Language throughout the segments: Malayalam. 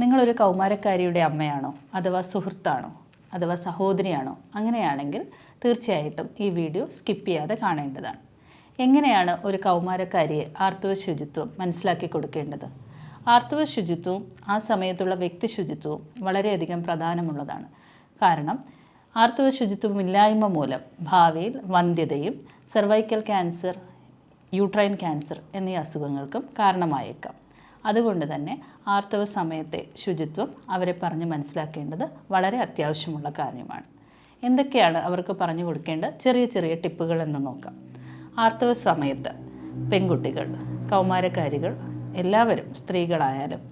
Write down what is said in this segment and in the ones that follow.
നിങ്ങളൊരു കൗമാരക്കാരിയുടെ അമ്മയാണോ? അഥവാ സുഹൃത്താണോ? അഥവാ സഹോദരിയാണോ? അങ്ങനെയാണെങ്കിൽ തീർച്ചയായിട്ടും ഈ വീഡിയോ സ്കിപ്പ് ചെയ്യാതെ കാണേണ്ടതാണ്. എങ്ങനെയാണ് ഒരു കൗമാരക്കാരിയെ ആർത്തവ ശുചിത്വം മനസ്സിലാക്കി കൊടുക്കേണ്ടത്? ആർത്തവ ശുചിത്വവും ആ സമയത്തുള്ള വ്യക്തി ശുചിത്വവും വളരെയധികം പ്രധാനമുള്ളതാണ്. കാരണം ആർത്തവ ശുചിത്വം ഇല്ലായ്മ മൂലം ഭാവിയിൽ വന്ധ്യതയും സെർവൈക്കൽ ക്യാൻസർ യൂട്രൈൻ ക്യാൻസർ എന്നീ അസുഖങ്ങൾക്കും കാരണമായേക്കാം. അതുകൊണ്ട് തന്നെ ആർത്തവ സമയത്തെ ശുചിത്വം അവരെ പറഞ്ഞ് മനസ്സിലാക്കേണ്ടത് വളരെ അത്യാവശ്യമുള്ള കാര്യമാണ്. എന്തൊക്കെയാണ് അവർക്ക് പറഞ്ഞു കൊടുക്കേണ്ട ചെറിയ ചെറിയ ടിപ്പുകൾ എന്ന് നോക്കാം. ആർത്തവ സമയത്ത് പെൺകുട്ടികൾ കൗമാരക്കാരികൾ എല്ലാവരും സ്ത്രീകളായാലും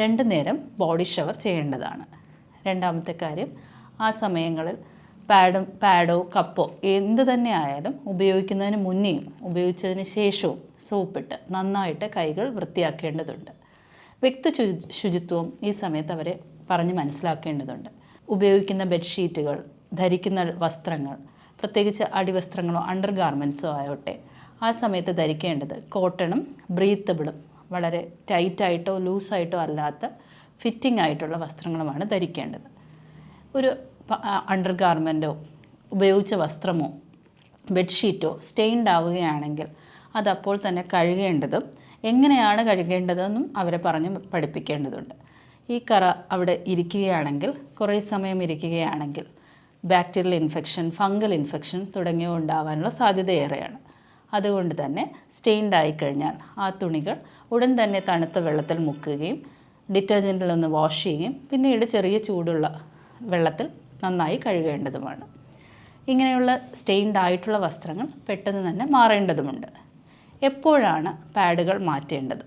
രണ്ടു നേരം ബോഡി ഷവർ ചെയ്യേണ്ടതാണ്. രണ്ടാമത്തെ കാര്യം ആ സമയങ്ങളിൽ പാഡും പാഡോ കപ്പോ എന്ത് തന്നെ ആയാലും ഉപയോഗിക്കുന്നതിന് മുന്നേയും ഉപയോഗിച്ചതിന് ശേഷവും സോപ്പിട്ട് നന്നായിട്ട് കൈകൾ വൃത്തിയാക്കേണ്ടതുണ്ട്. വ്യക്തി ശുചിത്വം ഈ സമയത്ത് അവരെ പറഞ്ഞ് മനസ്സിലാക്കേണ്ടതുണ്ട്. ഉപയോഗിക്കുന്ന ബെഡ്ഷീറ്റുകൾ ധരിക്കുന്ന വസ്ത്രങ്ങൾ പ്രത്യേകിച്ച് അടിവസ്ത്രങ്ങളോ അണ്ടർ ഗാർമെന്റ്സോ ആയോട്ടെ ആ സമയത്ത് ധരിക്കേണ്ടത് കോട്ടണും ബ്രീത്തബിളും വളരെ ടൈറ്റായിട്ടോ ലൂസായിട്ടോ അല്ലാത്ത ഫിറ്റിംഗ് ആയിട്ടുള്ള വസ്ത്രങ്ങളുമാണ് ധരിക്കേണ്ടത്. ഒരു അണ്ടർ ഗാർമെന്റോ ഉപയോഗിച്ച വസ്ത്രമോ ബെഡ്ഷീറ്റോ സ്റ്റെയിൻഡ് ആവുകയാണെങ്കിൽ അതപ്പോൾ തന്നെ കഴുകേണ്ടതും എങ്ങനെയാണ് കഴുകേണ്ടതെന്നും അവരെ പറഞ്ഞ് പഠിപ്പിക്കേണ്ടതുണ്ട്. ഈ കറ അവിടെ ഇരിക്കുകയാണെങ്കിൽ കുറേ സമയം ഇരിക്കുകയാണെങ്കിൽ ബാക്ടീരിയൽ ഇൻഫെക്ഷൻ ഫംഗൽ ഇൻഫെക്ഷൻ തുടങ്ങിയവ ഉണ്ടാവാനുള്ള സാധ്യതയേറെയാണ് അതുകൊണ്ട് തന്നെ സ്റ്റെയിൻഡ് ആയിക്കഴിഞ്ഞാൽ ആ തുണികൾ ഉടൻ തന്നെ തണുത്ത വെള്ളത്തിൽ മുക്കുകയും ഡിറ്റർജന്റിൽ ഒന്ന് വാഷ് ചെയ്യുകയും പിന്നീട് ചെറിയ ചൂടുള്ള വെള്ളത്തിൽ നന്നായി കഴുകേണ്ടതുമാണ്. ഇങ്ങനെയുള്ള സ്റ്റെയിൻഡ് ആയിട്ടുള്ള വസ്ത്രങ്ങൾ പെട്ടെന്ന് തന്നെ മാറേണ്ടതുമുണ്ട്. എപ്പോഴാണ് പാഡുകൾ മാറ്റേണ്ടത്?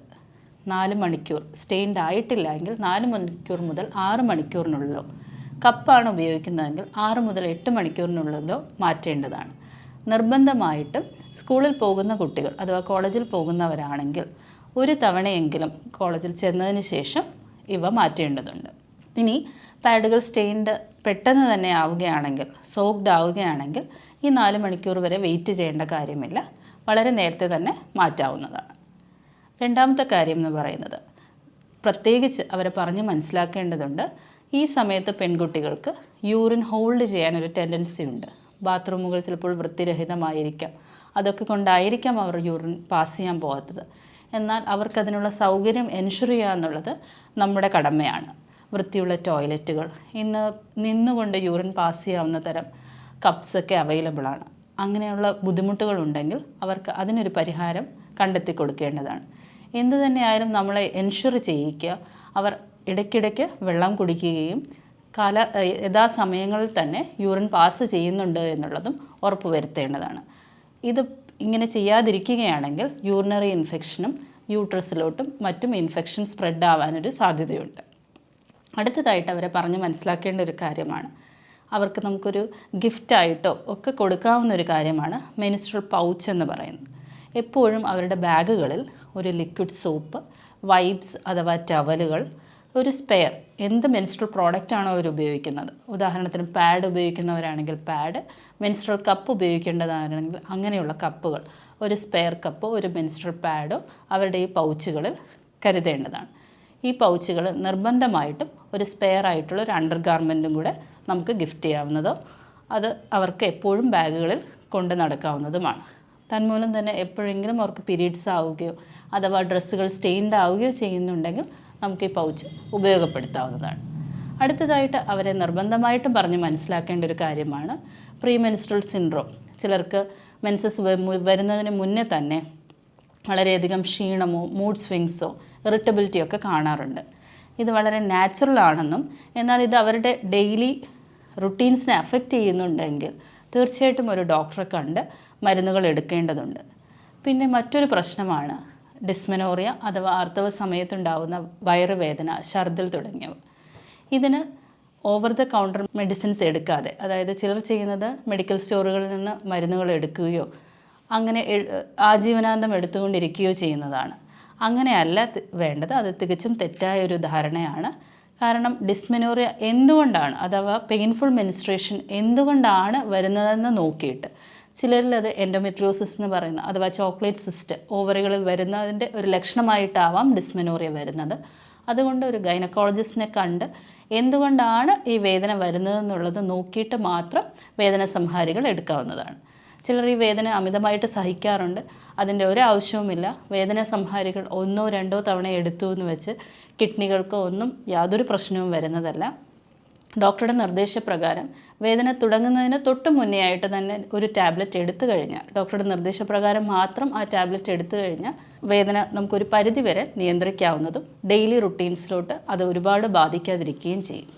നാല് മണിക്കൂർ. സ്റ്റെയിൻഡ് ആയിട്ടില്ല എങ്കിൽ നാല് മണിക്കൂർ മുതൽ ആറ് മണിക്കൂറിനുള്ളിലോ. കപ്പാണ് ഉപയോഗിക്കുന്നതെങ്കിൽ ആറ് മുതൽ എട്ട് മണിക്കൂറിനുള്ളിലോ മാറ്റേണ്ടതാണ്. നിർബന്ധമായിട്ടും സ്കൂളിൽ പോകുന്ന കുട്ടികൾ അഥവാ കോളേജിൽ പോകുന്നവരാണെങ്കിൽ ഒരു തവണയെങ്കിലും കോളേജിൽ ചെന്നതിന് ശേഷം ഇവ മാറ്റേണ്ടതുണ്ട്. ഇനി പാഡുകൾ സ്റ്റെയിൻഡ് പെട്ടെന്ന് തന്നെ ആവുകയാണെങ്കിൽ സോക്ഡ് ആവുകയാണെങ്കിൽ ഈ നാല് മണിക്കൂർ വരെ വെയിറ്റ് ചെയ്യേണ്ട കാര്യമില്ല. വളരെ നേരത്തെ തന്നെ മാറ്റാവുന്നതാണ്. രണ്ടാമത്തെ കാര്യം എന്ന് പറയുന്നത് പ്രത്യേകിച്ച് അവരെ പറഞ്ഞ് മനസ്സിലാക്കേണ്ടതുണ്ട് ഈ സമയത്ത് പെൺകുട്ടികൾക്ക് യൂറിൻ ഹോൾഡ് ചെയ്യാനൊരു ടെൻഡൻസി ഉണ്ട്. ബാത്റൂമുകൾ ചിലപ്പോൾ വൃത്തിരഹിതമായിരിക്കാം. അതൊക്കെ കൊണ്ടായിരിക്കാം അവർ യൂറിൻ പാസ് ചെയ്യാൻ പോകാത്തത്. എന്നാൽ അവർക്കതിനുള്ള സൗകര്യം എൻഷുർ ചെയ്യുക എന്നുള്ളത് നമ്മുടെ കടമയാണ്. വൃത്തിയുള്ള ടോയ്ലറ്റുകൾ. ഇന്ന് നിന്നുകൊണ്ട് യൂറിൻ പാസ് ചെയ്യാവുന്ന തരം കപ്സൊക്കെ അവൈലബിൾ ആണ്. അങ്ങനെയുള്ള ബുദ്ധിമുട്ടുകളുണ്ടെങ്കിൽ അവർക്ക് അതിനൊരു പരിഹാരം കണ്ടെത്തി കൊടുക്കേണ്ടതാണ്. എന്തു തന്നെയായാലും നമ്മളെ എൻഷുർ ചെയ്യിക്കുക. അവർ ഇടയ്ക്കിടയ്ക്ക് വെള്ളം കുടിക്കുകയും കാല യഥാസമയങ്ങളിൽ തന്നെ യൂറിൻ പാസ് ചെയ്യുന്നുണ്ട് എന്നുള്ളതും ഉറപ്പ് വരുത്തേണ്ടതാണ്. ഇത് ഇങ്ങനെ ചെയ്യാതിരിക്കുകയാണെങ്കിൽ യൂറിനറി ഇൻഫെക്ഷനും യൂട്രസിലോട്ടും മറ്റും ഇൻഫെക്ഷൻ സ്പ്രെഡ് ആവാനൊരു സാധ്യതയുണ്ട്. അടുത്തതായിട്ട് അവരെ പറഞ്ഞ് മനസ്സിലാക്കേണ്ട ഒരു കാര്യമാണ്. അവർക്ക് നമുക്കൊരു ഗിഫ്റ്റായിട്ടോ ഒക്കെ കൊടുക്കാവുന്ന ഒരു കാര്യമാണ് മെനിസ്ട്രൽ പൗച്ച് എന്ന് പറയുന്നത്. എപ്പോഴും അവരുടെ ബാഗുകളിൽ ഒരു ലിക്വിഡ് സോപ്പ് വൈബ്സ് അഥവാ ടവലുകൾ ഒരു സ്പെയർ എന്ത് മെൻസ്ട്രൽ പ്രോഡക്റ്റ് ആണോ അവർ ഉപയോഗിക്കുന്നത്. ഉദാഹരണത്തിന് പാഡ് ഉപയോഗിക്കുന്നവരാണെങ്കിൽ പാഡ് മെൻസ്ട്രൽ കപ്പ് ഉപയോഗിക്കേണ്ടതാണെങ്കിൽ അങ്ങനെയുള്ള കപ്പുകൾ ഒരു സ്പെയർ കപ്പോ ഒരു മെൻസ്ട്രൽ പാഡോ അവരുടെ ഈ പൗച്ചുകളിൽ കരുതേണ്ടതാണ്. ഈ പൗച്ചുകൾ നിർബന്ധമായിട്ടും ഒരു സ്പെയർ ആയിട്ടുള്ള ഒരു അണ്ടർ ഗാർമെന്റും കൂടെ നമുക്ക് ഗിഫ്റ്റ് ചെയ്യാവുന്നതോ അത് അവർക്ക് എപ്പോഴും ബാഗുകളിൽ കൊണ്ട് നടക്കാവുന്നതുമാണ്. തന്മൂലം തന്നെ എപ്പോഴെങ്കിലും അവർക്ക് പീരീഡ്സ് ആവുകയോ അഥവാ ഡ്രസ്സുകൾ സ്റ്റെയിൻഡ് ആവുകയോ ചെയ്യുന്നുണ്ടെങ്കിൽ നമുക്ക് ഈ പൗച്ച് ഉപയോഗപ്പെടുത്താവുന്നതാണ്. അടുത്തതായിട്ട് അവരെ നിർബന്ധമായിട്ടും പറഞ്ഞ് മനസ്സിലാക്കേണ്ട ഒരു കാര്യമാണ് പ്രീ മെൻസ്ട്രൽ സിൻഡ്രോം. ചിലർക്ക് മെൻസസ് വരുന്നതിന് മുന്നേ തന്നെ വളരെയധികം ക്ഷീണമോ മൂഡ് സ്വിങ്സോ ഇറിറ്റബിലിറ്റിയോ ഒക്കെ കാണാറുണ്ട്. ഇത് വളരെ നാച്ചുറൽ ആണെന്നും എന്നാൽ ഇത് അവരുടെ ഡെയിലി റുട്ടീൻസിനെ അഫക്റ്റ് ചെയ്യുന്നുണ്ടെങ്കിൽ തീർച്ചയായിട്ടും ഒരു ഡോക്ടറെ കണ്ട് മരുന്നുകൾ എടുക്കേണ്ടതുണ്ട്. പിന്നെ മറ്റൊരു പ്രശ്നമാണ് ഡിസ്മെനോറിയ അഥവാ ആർത്തവ സമയത്തുണ്ടാവുന്ന വയറുവേദന ഛർദിൽ തുടങ്ങിയവ. ഇതിന് ഓവർ ദ കൗണ്ടർ മെഡിസിൻസ് എടുക്കാതെ അതായത് ചിലർ ചെയ്യുന്നത് മെഡിക്കൽ സ്റ്റോറുകളിൽ നിന്ന് മരുന്നുകൾ എടുക്കുകയോ അങ്ങനെ ആജീവനാന്തം എടുത്തുകൊണ്ടിരിക്കുകയോ ചെയ്യുന്നതാണ്. അങ്ങനെയല്ല വേണ്ടത്. അത് തികച്ചും തെറ്റായ ഒരു ധാരണയാണ്. കാരണം ഡിസ്മെനോറിയ എന്തുകൊണ്ടാണ് അഥവാ പെയിൻഫുൾ മെനിസ്ട്രേഷൻ എന്തുകൊണ്ടാണ് വരുന്നതെന്ന് നോക്കിയിട്ട് ചിലരിൽ അത് എൻഡോമെട്രിയോസിസ് എന്ന് പറയുന്ന അഥവാ ചോക്ലേറ്റ് സിസ്റ്റ് ഓവറികളിൽ വരുന്നതിന്റെ ഒരു ലക്ഷണമായിട്ടാവാം ഡിസ്മെനോറിയ വരുന്നത്. അതുകൊണ്ട് ഒരു ഗൈനക്കോളജിസ്റ്റിനെ കണ്ട് എന്തുകൊണ്ടാണ് ഈ വേദന വരുന്നതെന്നുള്ളത് നോക്കിയിട്ട് മാത്രം വേദന സംഹാരികൾ എടുക്കാവുന്നതാണ്. ചിലർ ഈ വേദന അമിതമായിട്ട് സഹിക്കാറുണ്ട്. അതിന്റെ ഒരു ആവശ്യവുമില്ല. വേദന സംഹാരികൾ ഒന്നോ രണ്ടോ തവണ എടുത്തു എന്ന് വെച്ച് കിഡ്നികൾക്കോ ഒന്നും യാതൊരു പ്രശ്നവും വരുന്നതല്ല. ഡോക്ടറുടെ നിർദ്ദേശപ്രകാരം വേദന തുടങ്ങുന്നതിന് തൊട്ട് മുന്നേ ആയിട്ട് തന്നെ ഒരു ടാബ്ലറ്റ് എടുത്തു കഴിഞ്ഞാൽ ഡോക്ടറുടെ നിർദ്ദേശപ്രകാരം മാത്രം ആ ടാബ്ലറ്റ് എടുത്തു കഴിഞ്ഞാൽ വേദന നമുക്കൊരു പരിധിവരെ നിയന്ത്രിക്കാവുന്നതും ഡെയിലി റുട്ടീൻസിലോട്ട് അത് ഒരുപാട് ബാധിക്കാതിരിക്കുകയും ചെയ്യും.